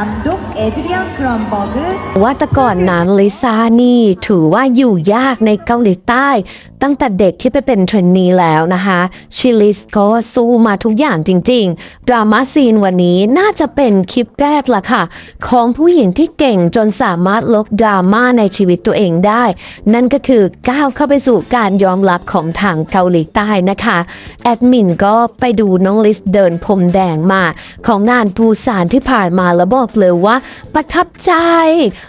Handuk Adrian ว่าแต่ก่อนนั้นลิซานี่ถือว่าอยู่ยากในเกาหลีใต้ ตั้งแต่เด็กที่ไปเป็นเทรนนีแล้วนะคะชิลิสก็สู้มาทุกอย่างจริงๆ ดราม่าซีนวันนี้น่าจะเป็นคลิปแรกละค่ะ ของผู้หญิงที่เก่งจนสามารถลบดราม่าในชีวิตตัวเองได้ นั่นก็คือก้าวเข้าไปสู่การยอมรับของทางเกาหลีใต้นะคะ แอดมินก็ไปดูน้องลิสเดินพรมแดงมา ของงานปูซานที่ผ่านมาแล้วบอกเลยว่าประทับใจ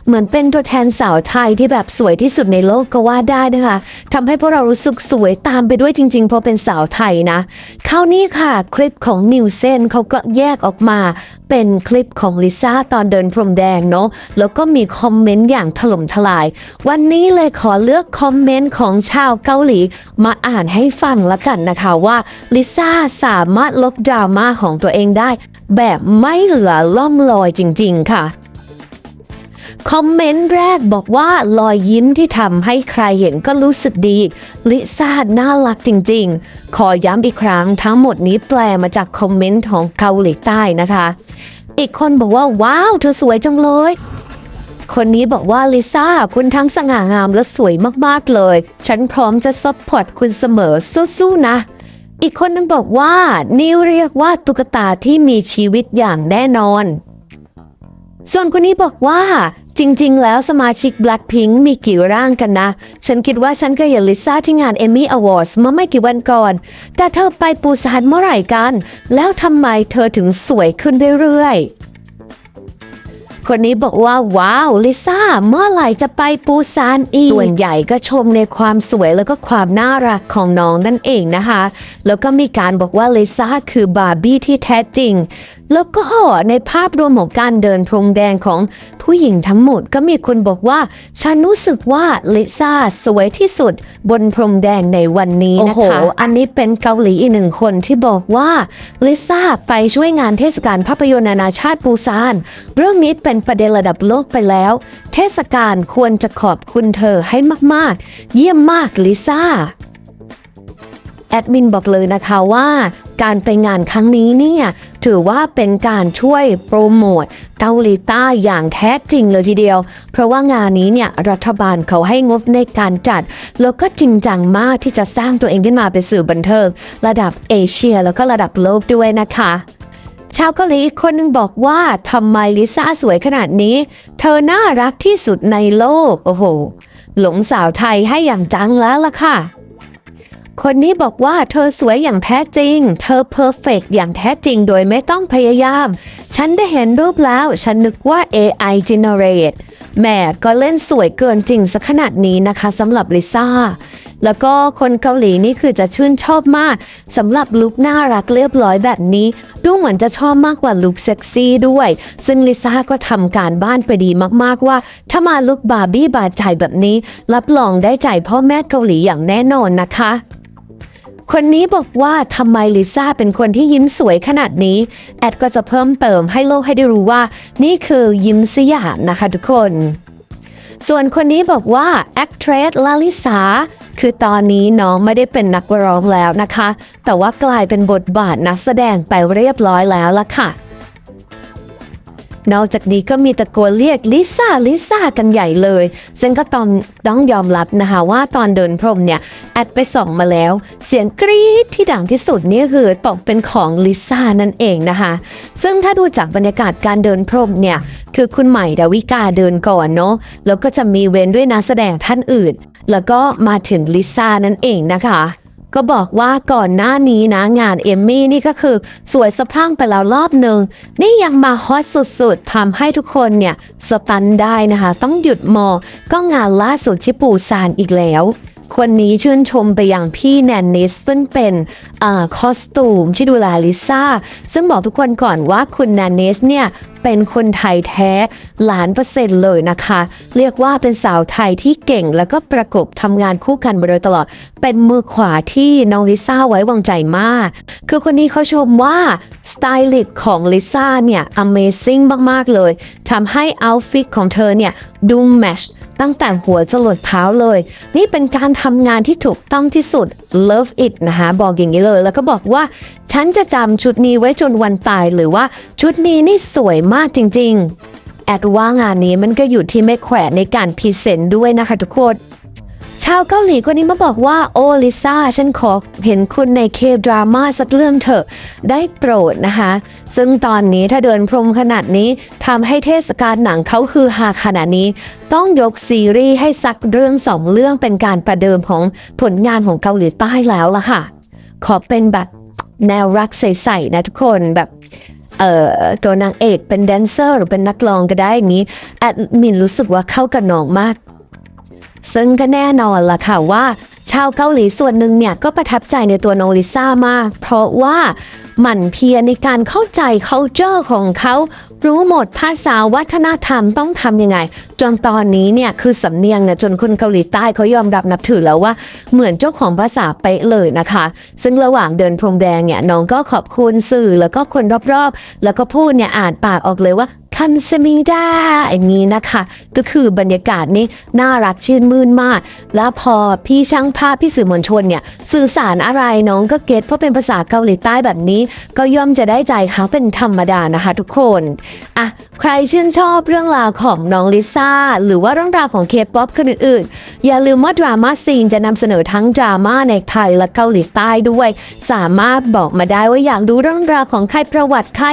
เหมือนเป็นตัวแทนสาวไทยที่แบบสวยที่สุดในโลกก็ว่าได้นะคะทำให้พวกเรารู้สึกสวยตามไปด้วยจริงๆเพราะเป็นสาวไทยนะคราวนี้ค่ะ คลิปของนิวเซนเขาก็แยกออกมา เป็นคลิปของลิซ่าตอนเดินพรมแดงเนาะแล้วก็มีคอมเมนต์อย่างถล่มทลาย วันนี้เลยขอเลือกคอมเมนต์ของชาวเกาหลี มาอ่านให้ฟังละกันนะคะว่าลิซ่าสามารถลบดราม่าของตัวเองได้ แบบไม่เหลือล่อมลอยจริง ๆ ค่ะ คอมเมนต์แรกบอกว่ารอยยิ้มที่ทำให้ใครเห็นก็รู้สึกดี ลิซ่าน่ารักจริงๆ ขอย้ำอีกครั้งทั้งหมดนี้แปลมาจากคอมเมนต์ของเกาหลีใต้นะคะ อีกคนบอกว่า ว้าว เธอสวยจังเลย คนนี้บอกว่าลิซ่าคุณทั้งสง่างามและสวยมากๆเลย ฉันพร้อมจะซัพพอร์ตคุณเสมอสู้ๆนะอีกคนนึงบอกว่านิวเรียกว่าตุ๊กตาที่มีชีวิตอย่างแน่นอน ส่วนคนนี้บอกว่า จริง ๆ แล้วสมาชิก Blackpink มีกี่ร่างกันนะ ฉันคิดว่าฉันเคยเห็นลิซ่าที่งาน Emmy Awards เมื่อไม่กี่วันก่อน แต่เธอไปปูซานเมื่อไหร่กัน แล้วทำไมเธอถึงสวยขึ้นเรื่อยๆ คนนี้บอกว่า ว้าว ลิซ่า เมื่อไหร่จะไปปูซานอีก ส่วนใหญ่ก็ชมในความสวยแล้วก็ความน่ารักของน้องนั่นเองนะคะ แล้วก็มีการบอกว่าลิซ่าคือบาร์บี้ที่แท้จริง แล้วก็ในภาพรวมของการเดินพรมแดงของผู้หญิงทั้งหมดก็มีคนบอกว่า ฉันรู้สึกว่าลิซ่าสวยที่สุดบนพรมแดงในวันนี้นะคะอันนี้เป็นเกาหลีอีกหนึ่งคนที่บอกว่าลิซ่าไปช่วยงานเทศกาลภาพยนตร์นานาชาติปูซาน เรื่องนี้เป็นประเด็นระดับโลกไปแล้ว เทศกาลควรจะขอบคุณเธอให้มากๆ เยี่ยมมากลิซ่าแอดมินบอกเลยนะคะว่า การไปงานครั้งนี้เนี่ย ถือว่าเป็นการช่วยโปรโมทเกาหลีใต้อย่างแท้จริงเลยทีเดียว เพราะว่างานนี้เนี่ยรัฐบาลเขาให้งบในการจัด แล้วก็จริงจังมากที่จะสร้างตัวเองขึ้นมาเป็นสื่อบันเทิง ระดับเอเชียแล้วก็ระดับโลกด้วยนะคะชาวเกาหลีอีกคนหนึงบอกว่าทำไมลิซ่าสวยขนาดนี้ เธอน่ารักที่สุดในโลก โอ้โห หลงสาวไทยให้อย่างจังแล้วล่ะค่ะ คนนี้บอกว่าเธอสวยอย่างแท้จริง เธอเพอร์เฟกอย่างแท้จริงโดยไม่ต้องพยายาม ฉันได้เห็นรูปแล้ว ฉันนึกว่า AI generate แหม่ก็เล่นสวยเกินจริงสักขนาดนี้นะคะสำหรับลิซ่า แล้วก็คนเกาหลีนี่คือจะชื่นชอบมากสำหรับลุคน่ารักเรียบร้อยแบบนี้ ดูเหมือนจะชอบมากกว่าลุคเซ็กซี่ด้วย ซึ่งลิซ่าก็ทำการบ้านไปดีมากๆว่า ถ้ามาลุคบาร์บี้บาดใจแบบนี้ รับรองได้ใจพ่อแม่เกาหลีอย่างแน่นอนนะคะ คนนี้บอกว่าทำไมลิซ่าเป็นคนที่ยิ้มสวยขนาดนี้ แอดก็จะเพิ่มเติมให้โลกให้ได้รู้ว่า นี่คือยิ้มสยามนะคะทุกคน ส่วนคนนี้บอกว่า actress ลาลิสาคือตอนนี้น้องไม่ได้เป็นนักร้องแล้วนะคะ แต่ว่ากลายเป็นบทบาทนักแสดงไปเรียบร้อยแล้วล่ะค่ะ นอกจากนี้ก็มีตะโกนเรียกลิซ่าลิซ่ากันใหญ่เลย ซึ่งก็ต้องต้องยอมรับนะคะว่าตอนเดินพรมเนี่ยแอดไปส่องมาแล้ว เสียงกรี๊ดที่ดังที่สุดนี่คือตกเป็นของลิซ่านั่นเองนะคะ ซึ่งถ้าดูจากบรรยากาศการเดินพรมเนี่ยคือคุณใหม่ดาวิกาเดินก่อนเนาะแล้วก็จะมีเว้นด้วยนักแสดงท่านอื่น แล้วก็มาถึงลิซ่านั่นเองนะคะ ก็บอกว่าก่อนหน้านี้นะงานเอมมี่นี่ก็คือสวยสะพรั่งไปแล้วรอบหนึ่งนี่ยังมาฮอตสุดๆทำให้ทุกคนเนี่ยสตันได้นะคะ ต้องหยุดมองก็งานล่าสุดที่ปูซานอีกแล้วคนนี้ชื่นชมไปอยังพี่แนนนิสซึ่งเป็นอ่าคอสตูมที่ดูแลลิซ่า ซึ่งบอกทุกคนก่อนว่าคุณแนนนิสเนี่ย เป็นคนไทยแท้ล้านเปอร์เซ็นต์เลยนะคะ เรียกว่าเป็นสาวไทยที่เก่งแล้วก็ประกบทำงานคู่กันมาโดยตลอด เป็นมือขวาที่น้องลิซ่าไว้วางใจมาก คือคนนี้เขาชมว่าสไตลิสต์ของลิซ่าเนี่ย Amazing มาก ๆ เลยทำให้เอาฟิตของเธอเนี่ยดูแมช ตั้งแต่หัวจรดเท้าเลย นี่เป็นการทำงานที่ถูกต้องที่สุด love it นะคะบอกอย่างนี้เลย แล้วก็บอกว่า ฉันจะจำชุดนี้ไว้จนวันตายหรือว่าชุดนี้นี่สวยมากจริง ๆ แอดว่างานนี้มันก็อยู่ที่ไม่แขวะในการพรีเซนต์ด้วยนะคะทุกคน ชาวเกาหลีคนนี้มาบอกว่า โอลิซ่า ฉันขอเห็นคุณในเคดราม่าสักเรื่องเถอะ ได้โปรดนะคะ ซึ่งตอนนี้ถ้าเดินพรมขนาดนี้ทำให้เทศกาลหนังเขาคือฮาขนาดนี้ ต้องยกซีรีส์ให้สักเรื่องสองเรื่องเป็นการประเดิมของผลงานของเกาหลีใต้แล้วล่ะค่ะ ขอเป็นแบบแนวรักใสๆนะทุกคนแบบเอ่อตัวนางเอกเป็นแดนเซอร์หรือเป็นนักร้องก็ได้อย่างนี้แอดมินรู้สึกว่าเข้ากับน้องมาก ซึ่งก็แน่นอนล่ะค่ะว่า ชาวเกาหลีส่วนหนึ่งเนี่ยก็ประทับใจในตัวน้องลิซ่ามาก เพราะว่าหมั่นเพียรในการเข้าใจ culture ของเขา รู้หมดภาษาวัฒนธรรมต้องทำยังไง จนตอนนี้เนี่ยคือสำเนียงเนี่ยจนคนเกาหลีใต้เขายอมรับนับถือแล้วว่าเหมือนเจ้าของภาษาเป๊ะเลยนะคะ ซึ่งระหว่างเดินพรมแดงเนี่ยน้องก็ขอบคุณสื่อแล้วก็คนรอบๆ แล้วก็พูดเนี่ยอ่านปากออกเลยว่า คันเซมิดาอย่างนี้นะคะ ก็คือบรรยากาศนี้น่ารักชื่นมื่นมาก แล้วพอพี่ช่างภาพพี่สื่อมวลชนเนี่ยสื่อสารอะไรน้องก็เก็ตเพราะเป็นภาษาเกาหลีใต้แบบนี้ ก็ย่อมจะได้ใจเขาเป็นธรรมดานะคะทุกคนอะ ใครชื่นชอบเรื่องราวของน้องลิซ่า หรือว่าเรื่องราวของเคป๊อปคนอื่นๆ อย่าลืมว่าดราม่าซีนจะนำเสนอทั้งดราม่าในไทยและเกาหลีใต้ด้วย สามารถบอกมาได้ว่าอยากดูเรื่องราวของใครประวัติใคร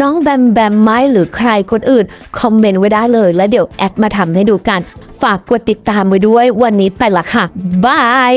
น้องแบมแบมไหมหรือใครคนอื่น คอมเมนต์ไว้ได้เลย แล้วเดี๋ยวแอดมาทำให้ดูกัน ฝากกดติดตามไว้ด้วยวันนี้ไปละค่ะบาย